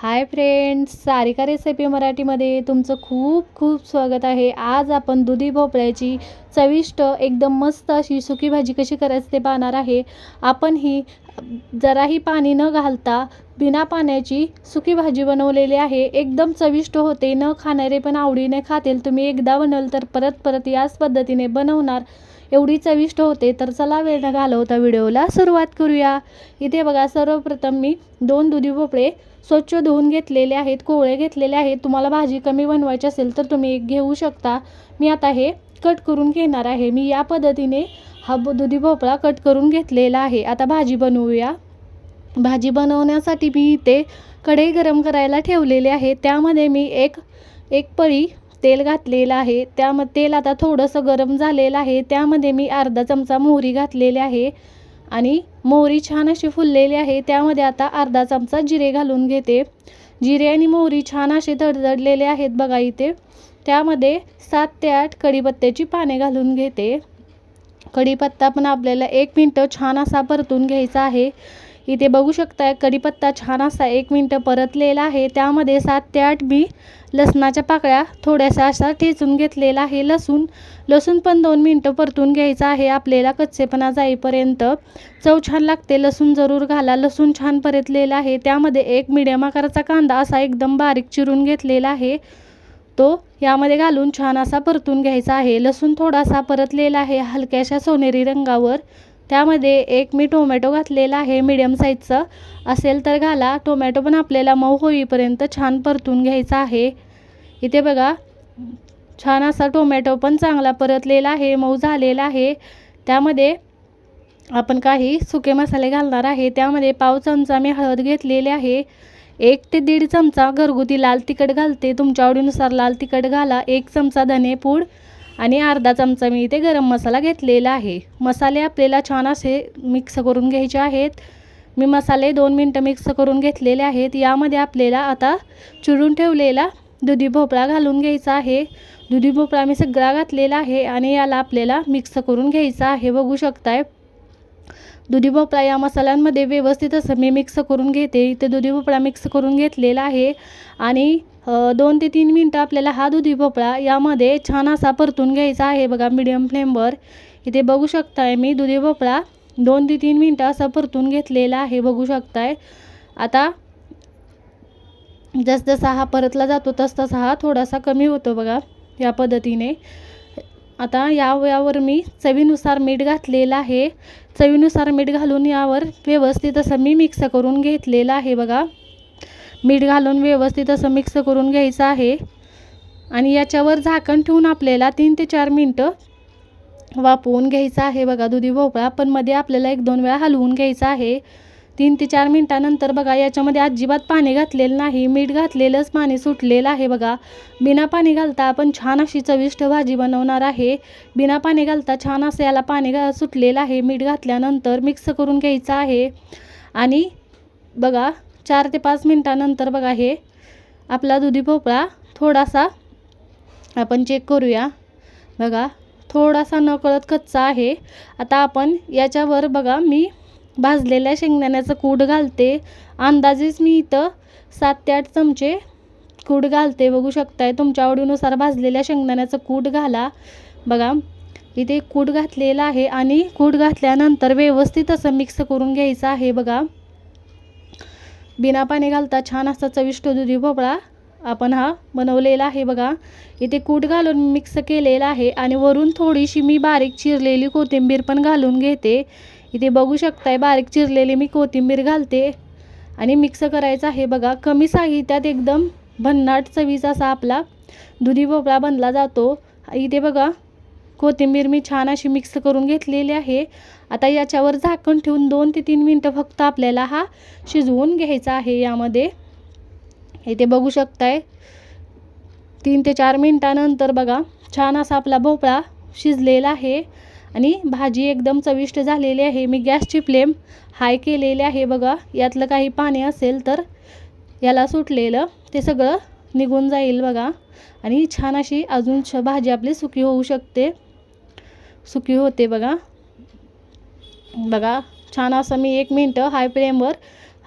Hi friends Sarika recipe मराठीमध्ये तुमचं खूप खूप स्वागत आहे. आज आपण दुधी भोपळ्याची चविष्ट एकदम मस्त अशी सुकी भाजी कशी करायची ते पाहणार आहे. आपण ही जराही पाणी न घालता बिना पाण्याची सुकी भाजी बनवलेली आहे. एकदम चविष्ट होते न खाणारे पण आवडीने खातील. तुम्ही एकदा बनवलं तर परत परत याच पद्धतीने बनवणार. एवढी चविष्ट होते तर चला वेळ न घालवता व्हिडिओला सुरुवात करूया. इथे बघा सर्वप्रथम मी दोन दुधी भोपळे स्वच्छ धुवून घेतलेले आहेत कोवळे घेतलेले आहेत. तुम्हाला भाजी कमी बनवायची असेल तर तुम्ही एक घेऊ शकता. मी आता हे कट करून घेणार आहे. मी या पद्धतीने हा ब- दुधी भोपळा कट करून घेतलेला आहे. आता भाजी बनवूया. भाजी बनवण्यासाठी मी इथे कढई गरम करायला ठेवलेली आहे. त्यामध्ये मी एक एक पळी तेल घातलेलं आहे. त्याम तेल आता थोडंसं गरम झालेलं आहे. त्यामध्ये मी अर्धा चमचा मोहरी घातलेली आहे. आणि मोहरी छान अशी फुललेली आहे. त्यामध्ये आता अर्धा चमचा जिरे घालून घेते. जिरे आणि मोहरी छान असे तडतडलेले आहेत बघा इथे. त्यामध्ये सात ते आठ कढीपत्त्याची पाने घालून घेते. कढीपत्ता पण आपल्याला एक मिनटं छान असा परतून घ्यायचा आहे. इथे बघू शकताय कढीपत्ता छान असा एक मिनटं परतलेला आहे. त्यामध्ये सात ते आठ मी लसणाच्या पाकळ्या थोड्याशा असा ठेचून घेतलेला आहे. लसूण लसूण पण दोन मिनटं परतून घ्यायचा आहे. आपल्याला कच्चेपणा जाईपर्यंत चव छान लागते. लसूण जरूर घाला. लसूण छान परतलेला आहे. त्यामध्ये एक मिडियम आकाराचा कांदा असा एकदम बारीक चिरून घेतलेला आहे. तो यामध्ये घालून छान असा परतून घ्यायचा आहे. लसूण थोडासा परतलेला आहे. हलक्याशा सोनेरी रंगावर त्यामध्ये एक मी टोमॅटो घातलेला आहे मीडियम साईजचं असेल तर घाला. टोमॅटो पण आपल्याला मऊ होईपर्यंत छान परतून घ्यायचा आहे. इथे बघा छान असा टोमॅटो पण चांगला परतलेला आहे मऊ झालेला आहे. त्यामध्ये आपण काही सुके मसाले घालणार आहे. त्यामध्ये पाव चमचा मी हळद घेतलेली आहे. एक ते दीड चमचा घरगुती लाल तिखट घालते. तुमच्या आवडीनुसार लाल तिखट घाला. एक चमचा धनेपूड. आणि अर्धा चमचा मी इथे गरम मसाला घेतलेला आहे. मसाले आपल्याला छान असे मिक्स करून घ्यायचे आहेत. मी मसाले दोन मिनटं मिक्स करून घेतलेले आहेत. यामध्ये आपल्याला आता चिरून ठेवलेला दुधी भोपळा घालून घ्यायचा आहे. दुधी भोपळा मी सगळा घातलेला आहे आणि याला आपल्याला मिक्स करून घ्यायचा आहे. बघू शकताय. दुधी भोपळा या मसाल्यांमध्ये व्यवस्थित असं मी मिक्स करून घेते. इथे दुधी भोपळा मिक्स करून घेतलेला आहे. आणि दोन ते तीन मिनटं आपल्याला हा दुधी भोपळा यामध्ये छान असा परतून घ्यायचा आहे. बघा मिडियम फ्लेमवर इथे बघू शकताय मी दुधी भोपळा. दोन ते तीन मिनटं असा परतून घेतलेला आहे बघू शकताय. आता जसजसा हा परतला जातो तसतसा हा थोडासा कमी होतो बघा या पद्धतीने. आता या यावर मी चवीनुसार मीठ घातलेलं आहे. चवीनुसार मीठ घालून यावर व्यवस्थित असं मी मिक्स करून घेतलेलं आहे बघा. मीठ घालून व्यवस्थित असं मिक्स करून घ्यायचं आहे. आणि याच्यावर झाकण ठेवून आपल्याला तीन ते चार मिनटं वापवून घ्यायचं आहे. बघा दुधी भोपळा पण मध्ये आपल्याला एक दोन वेळा हलवून घ्यायचं आहे. तीन ते चार मिनटानंतर बघा याच्यामध्ये अजिबात पाणी घातलेलं नाही. मीठ घातलेलंच पाणी सुटलेलं आहे बघा. बिना पाणी घालता आपण छान अशी चविष्ट भाजी बनवणार आहे. बिना पाणी घालता छान असं याला पाणी घा सुटलेलं आहे. मीठ घातल्यानंतर मिक्स करून घ्यायचं आहे. आणि बघा चार ते पाच मिनटानंतर बघा हे आपला दुधी भोपळा थोडासा आपण चेक करूया. बघा थोडासा नकळत कच्चा आहे. आता आपण याच्यावर बघा मी भाजलेल्या शेंगदाण्याचं कूड घालते. अंदाजेच मी इथं सात ते आठ चमचे कूड घालते. बघू शकताय तुमच्या आवडीनुसार भाजलेल्या शेंगदाण्याचं कूट घाला. बघा इथे कूट घातलेलं आहे आणि कूट घातल्यानंतर व्यवस्थित असं मिक्स करून घ्यायचं आहे. बघा बिना पाणी घालता छान असा चविष्ट दुधी भोपळा आपण हा बनवलेला आहे बघा. इथे कूट घालून मिक्स केलेला आहे आणि वरून थोडीशी मी बारीक चिरलेली कोथिंबीर पण घालून घेते. इथे बघू शकताय बारीक चिरलेली मी कोथिंबीर घालते आणि मिक्स करायचं आहे बघा. कमी साहित्यात एकदम भन्नाट चवीचा असा आपला दुधी भोपळा बनला जातो. इथे बघा कोथिंबीर मी छान अशी मिक्स करून घेतलेली आहे. आता याच्यावर झाकण ठेवून दोन ते तीन मिनटं फक्त आपल्याला हा शिजवून घ्यायचा आहे यामध्ये. इथे बघू शकताय तीन ते चार मिनटानंतर बघा छान असा आपला भोपळा शिजलेला आहे. आणि भाजी एकदम चविष्ट झालेली आहे. मी गॅसची फ्लेम हाय केलेली आहे बघा. यातलं काही पाणी असेल तर याला सुटलेलं ते सगळं निघून जाईल बघा. आणि छान अशी अजून छ भाजी आपली सुकी होऊ शकते. सुकी होते बघा. बघा छान असं मी एक मिनटं हाय फ्लेमवर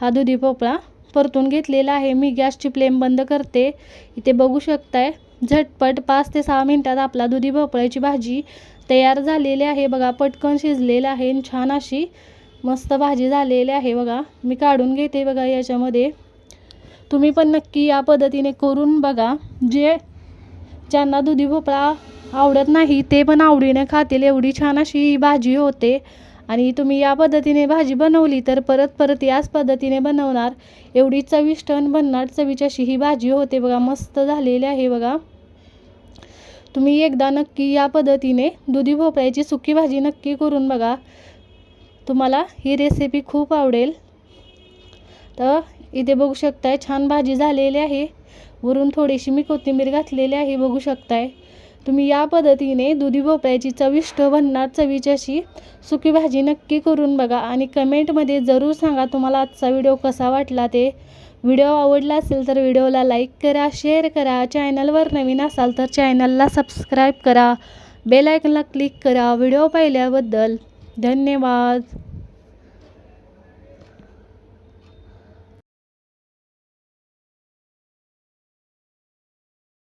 हा दुधी भोपळा परतून घेतलेला आहे. मी गॅसची फ्लेम बंद करते. इथे बघू शकताय झटपट पाच ते सहा मिनटात आपला दुधी भोपळ्याची भाजी तयार झालेली आहे. बघा पटकन शिजलेलं आहे आणि छान अशी मस्त भाजी झालेली आहे बघा. मी काढून घेते बघा याच्यामध्ये. तुम्ही पण नक्की या पद्धतीने करून बघा. जे ज्यांना दुधी भोपळा आवडत नाही ते पण आवडीने खातील. एवढी छान अशी ही भाजी होते. आणि तुम्ही या पद्धतीने भाजी बनवली तर परत परत याच पद्धतीने बनवणार. एवढी चविष्ट आणि भन्नाट चवीची अशी ही भाजी होते बघा मस्त झालेली आहे बघा. तुम्ही एकदा नक्की या पद्धतीने दुधी भोपळ्याची सुकी भाजी नक्की करून बघा. तुम्हाला ही रेसिपी खूप आवडेल. तर इथे बघू शकताय छान भाजी झालेली आहे. वरून थोडीशी मी कोथिंबीर घातलेली आहे बघू शकताय. तुम्ही या पद्धतीने दुधी भोपळ्याची चविष्ट भन्नाट चवीची अशी सुकी भाजी नक्की करून बघा आणि कमेंटमध्ये जरूर सांगा तुम्हाला आजचा व्हिडिओ कसा वाटला ते. व्हिडिओ आवडला असेल तर व्हिडिओला लाईक करा शेअर करा चॅनलवर नवीन असाल तर चॅनलला सबस्क्राईब करा बेलायकनला क्लिक करा व्हिडिओ पाहिल्याबद्दल धन्यवाद.